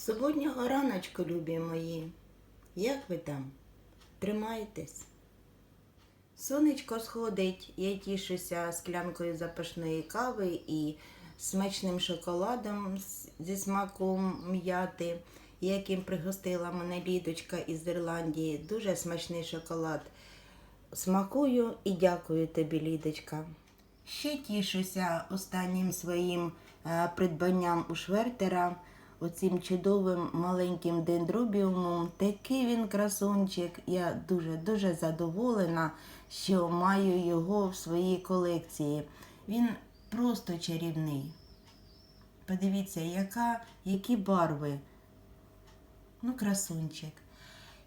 Суботнього раночку, любі мої. Як ви там? Тримайтесь. Сонечко сходить, я тішуся склянкою запашної кави і смачним шоколадом зі смаком м'яти, яким пригостила мене Лідочка із Ірландії. Дуже смачний шоколад. Смакую і дякую тобі, Лідочка. Ще тішуся останнім своїм е, придбанням у Швертера, оцим чудовим маленьким дендробіумом. Такий він красунчик. Я дуже-дуже задоволена, що маю його в своїй колекції. Він просто чарівний. Подивіться, яка, які барви. Ну, красунчик.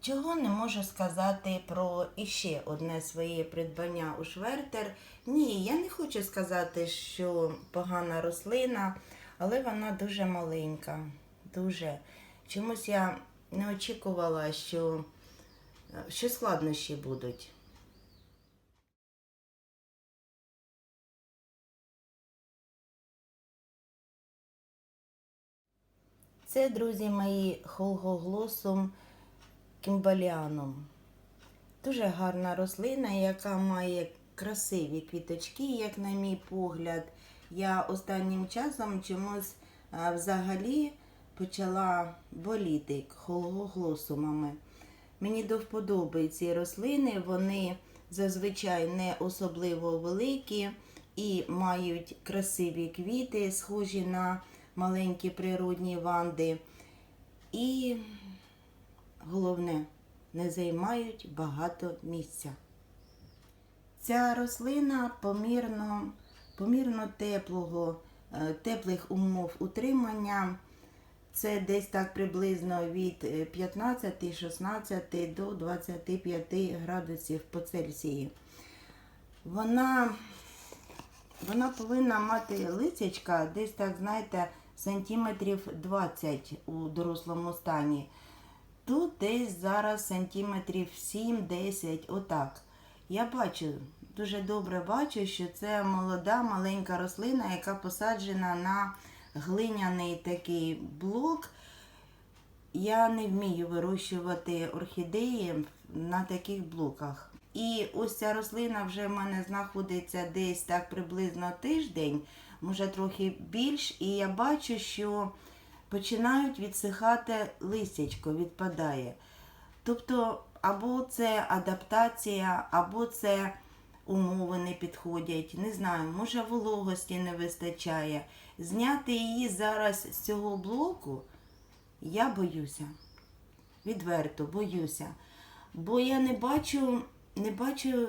Чого не можу сказати про іще одне своє придбання у Швертер. Ні, я не хочу сказати, що погана рослина, але вона дуже маленька. Дуже. Чомусь я не очікувала, що, що складнощі будуть. Це, друзі мої, холгоглосум кімбаліаном. Дуже гарна рослина, яка має красиві квіточки, як на мій погляд. Я останнім часом чомусь а, взагалі почала боліти холгоглосумами. Мені до вподоби ці рослини, вони зазвичай не особливо великі і мають красиві квіти, схожі на маленькі природні ванди. І головне, не займають багато місця. Ця рослина помірно, помірно теплого, е, теплих умов утримання. Це десь так приблизно від е, 15-16 до 25 градусів по Цельсії. Вона, вона повинна мати лисячка десь так, знаєте, сантиметрів 20 у дорослому стані. Тут десь зараз сантиметрів 7-10, отак. Я бачу, дуже добре бачу, що це молода маленька рослина, яка посаджена на глиняний такий блок. Я не вмію вирощувати орхідеї на таких блоках. І ось ця рослина вже в мене знаходиться десь так приблизно тиждень, може трохи більш, і я бачу, що починають відсихати листячко, відпадає. Тобто, або це адаптація, або це умови не підходять. Не знаю, може вологості не вистачає. Зняти її зараз з цього блоку я боюся. Відверто боюся. Бо я не бачу, не бачу,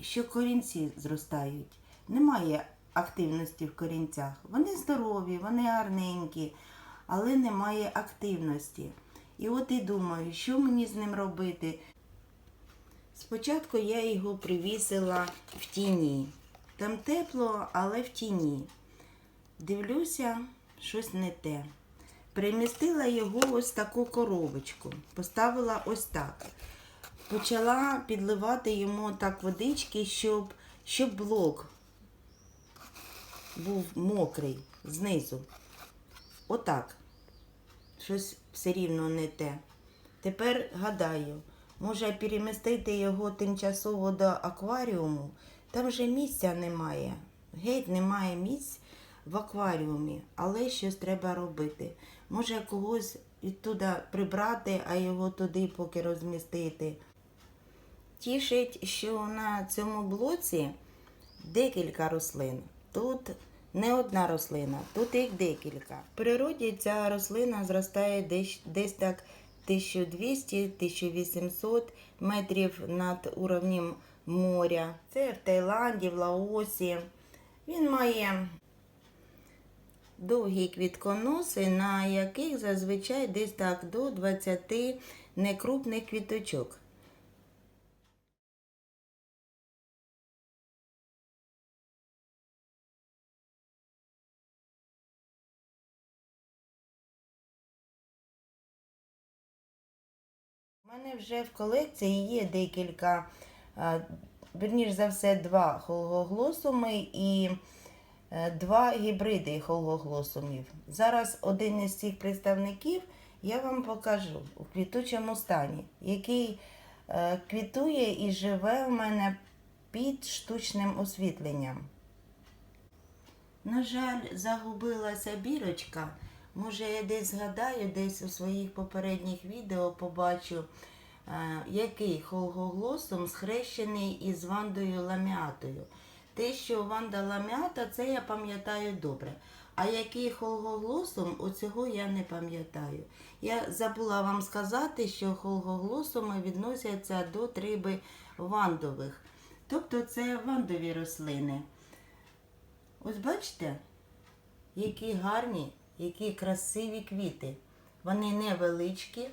що корінці зростають. Немає активності в корінцях. Вони здорові, вони гарненькі, але немає активності. І от і думаю, що мені з ним робити. Спочатку я його привісила в тіні. Там тепло, але в тіні. Дивлюся, щось не те. Примістила його ось таку коробочку. Поставила ось так. Почала підливати йому так водички, щоб, щоб блок був мокрий знизу. Отак. Щось все рівно не те. Тепер гадаю, може перемістити його тимчасово до акваріуму. Там вже місця немає. Геть немає місць в акваріумі, але щось треба робити. Може когось відтуда прибрати, а його туди поки розмістити. Тішить, що на цьому блоці декілька рослин. Тут не одна рослина, тут їх декілька. В природі ця рослина зростає десь, десь так 1200-1800 метрів над уровнем моря. Це в Таїланді, в Лаосі. Він має довгі квітконоси, на яких зазвичай десь так до 20 некрупних квіточок. Вже в колекції є декілька, а, за все, два холгоглосуми, і е, два гібриди холгоглосумів. Зараз один із цих представників я вам покажу у квітучому стані, який е, квітує і живе в мене під штучним освітленням. На жаль, загубилася бірочка. Може, я десь згадаю, десь у своїх попередніх відео побачу, е, який холгоглосум схрещений із Вандою ламіатою. Те, що Ванда ламіата, це я пам'ятаю добре. А який холгоглосум, оцього я не пам'ятаю. Я забула вам сказати, що холгоглосуми відносяться до триби вандових. Тобто це вандові рослини. Ось бачите, які гарні, які красиві квіти. Вони невеличкі,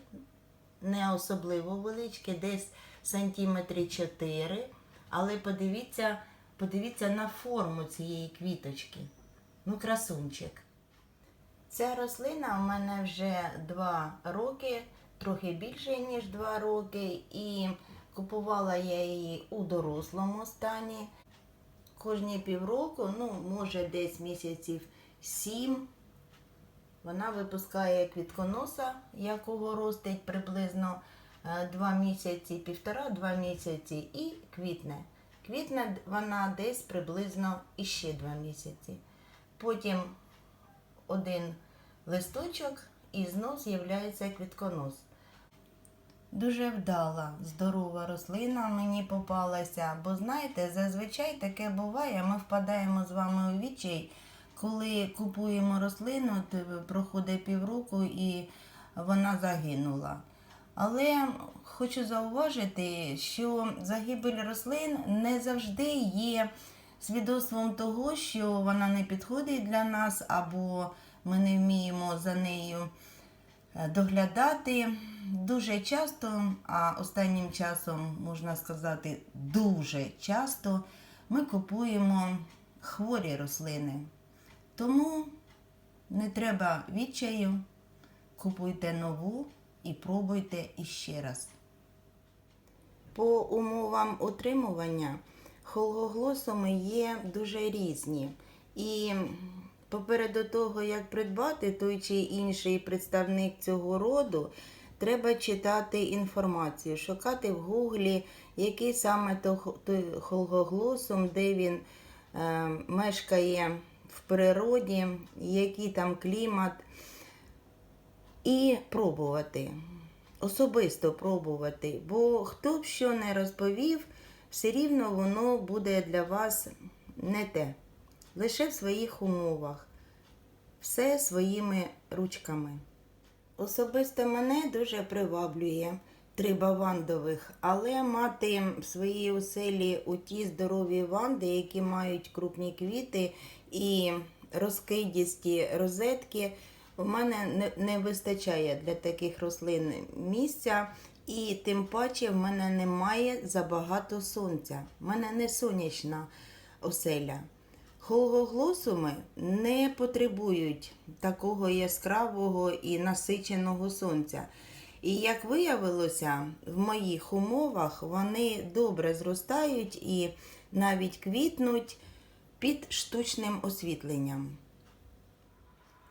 не особливо величкі, десь сантиметрі 4. Але подивіться, подивіться на форму цієї квіточки. Ну, красунчик. Ця рослина у мене вже 2 роки, трохи більше, ніж 2 роки, і купувала я її у дорослому стані. Кожні півроку, ну, може десь місяців 7, вона випускає квітконоса, якого ростить приблизно 2 місяці, півтора-два місяці, і квітне. Квітне вона десь приблизно іще 2 місяці. Потім один листочок і знов з'являється квітконос. Дуже вдала, здорова рослина мені попалася, бо знаєте, зазвичай таке буває. Ми впадаємо з вами у відчай, коли купуємо рослину, то проходить півроку і вона загинула. Але хочу зауважити, що загибель рослин не завжди є свідоцтвом того, що вона не підходить для нас, або ми не вміємо за нею е, доглядати. Дуже часто, а останнім часом, можна сказати, дуже часто ми купуємо хворі рослини. Тому не треба відчаю, купуйте нову і пробуйте іще раз. По умовам утримування холгоглосуми є дуже різні. І попереду того, як придбати той чи інший представник цього роду, треба читати інформацію, шукати в гуглі, який саме то- той холгоглосум, де він е, мешкає в природі, який там клімат і пробувати. Особисто пробувати. Бо хто б що не розповів, все рівно воно буде для вас не те. Лише в своїх умовах. Все своїми ручками. Особисто мене дуже приваблює триба вандових, але мати в своїй оселі у ті здорові ванди, які мають крупні квіти і розкидісті розетки, у мене не, вистачає для таких рослин місця. І тим паче в мене немає забагато сонця. У мене не сонячна оселя. Холгоглосуми не потребують такого яскравого і насиченого сонця. І як виявилося, в моїх умовах вони добре зростають і навіть квітнуть під штучним освітленням.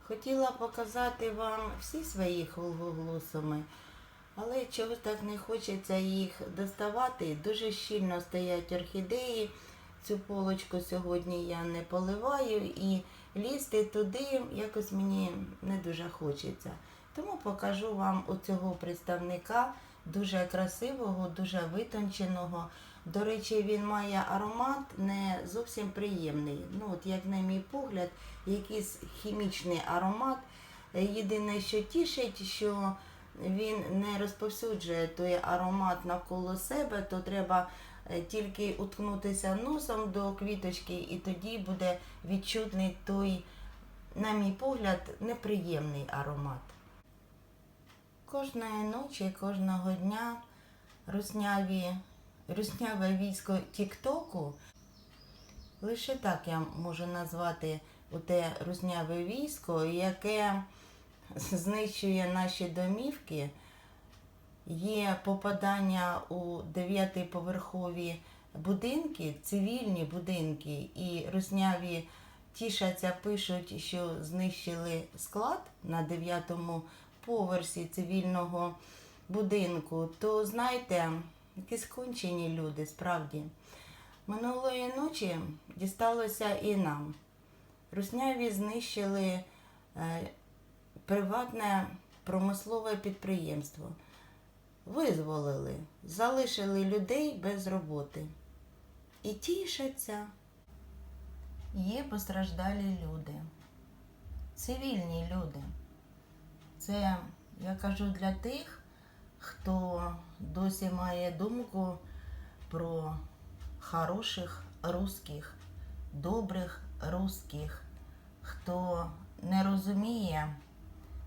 Хотіла показати вам всі свої холгоглосуми, але чогось так не хочеться їх доставати. Дуже щільно стоять орхідеї. Цю полочку сьогодні я не поливаю і лізти туди якось мені не дуже хочеться. Тому покажу вам оцього представника дуже красивого, дуже витонченого. До речі, він має аромат не зовсім приємний. Ну, от як на мій погляд, якийсь хімічний аромат. Єдине, що тішить, що він не розповсюджує той аромат навколо себе, то треба е, тільки уткнутися носом до квіточки, і тоді буде відчутний той, на мій погляд, неприємний аромат. Кожної ночі, кожного дня русняві, русняве військо Тіктоку, лише так я можу назвати те русняве військо, яке знищує наші домівки. Є попадання у дев'ятиповерхові будинки, цивільні будинки і русняві тішаться, пишуть, що знищили склад на дев'ятому поверсі цивільного будинку, то знаєте, які скончені люди, справді. Минулої ночі дісталося і нам. Русняві знищили е, приватне промислове підприємство. Визволили, залишили людей без роботи. І тішаться. Є постраждалі люди, цивільні люди. Це я кажу для тих, хто досі має думку про хороших русських, добрих русських, хто не розуміє,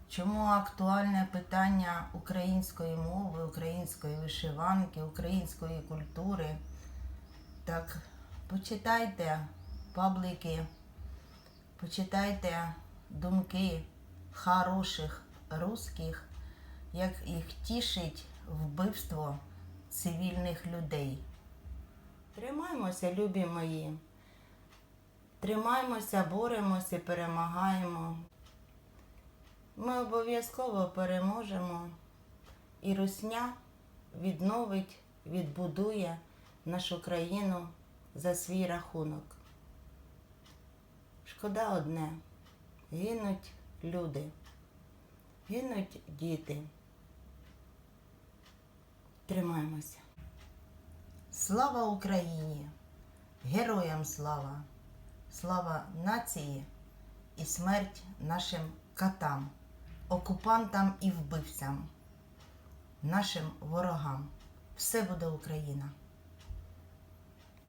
чому актуальне питання української мови, української вишиванки, української культури. Так, почитайте паблики, почитайте думки хороших русських, як їх тішить вбивство цивільних людей. Тримаймося, любі мої. Тримаймося, боремося, перемагаємо. Ми обов'язково переможемо, і Русня відновить, відбудує нашу країну за свій рахунок. Шкода одне. Гинуть люди, гинуть діти. Тримаємося. Слава Україні! Героям слава! Слава нації і смерть нашим катам, окупантам і вбивцям, нашим ворогам. Все буде Україна!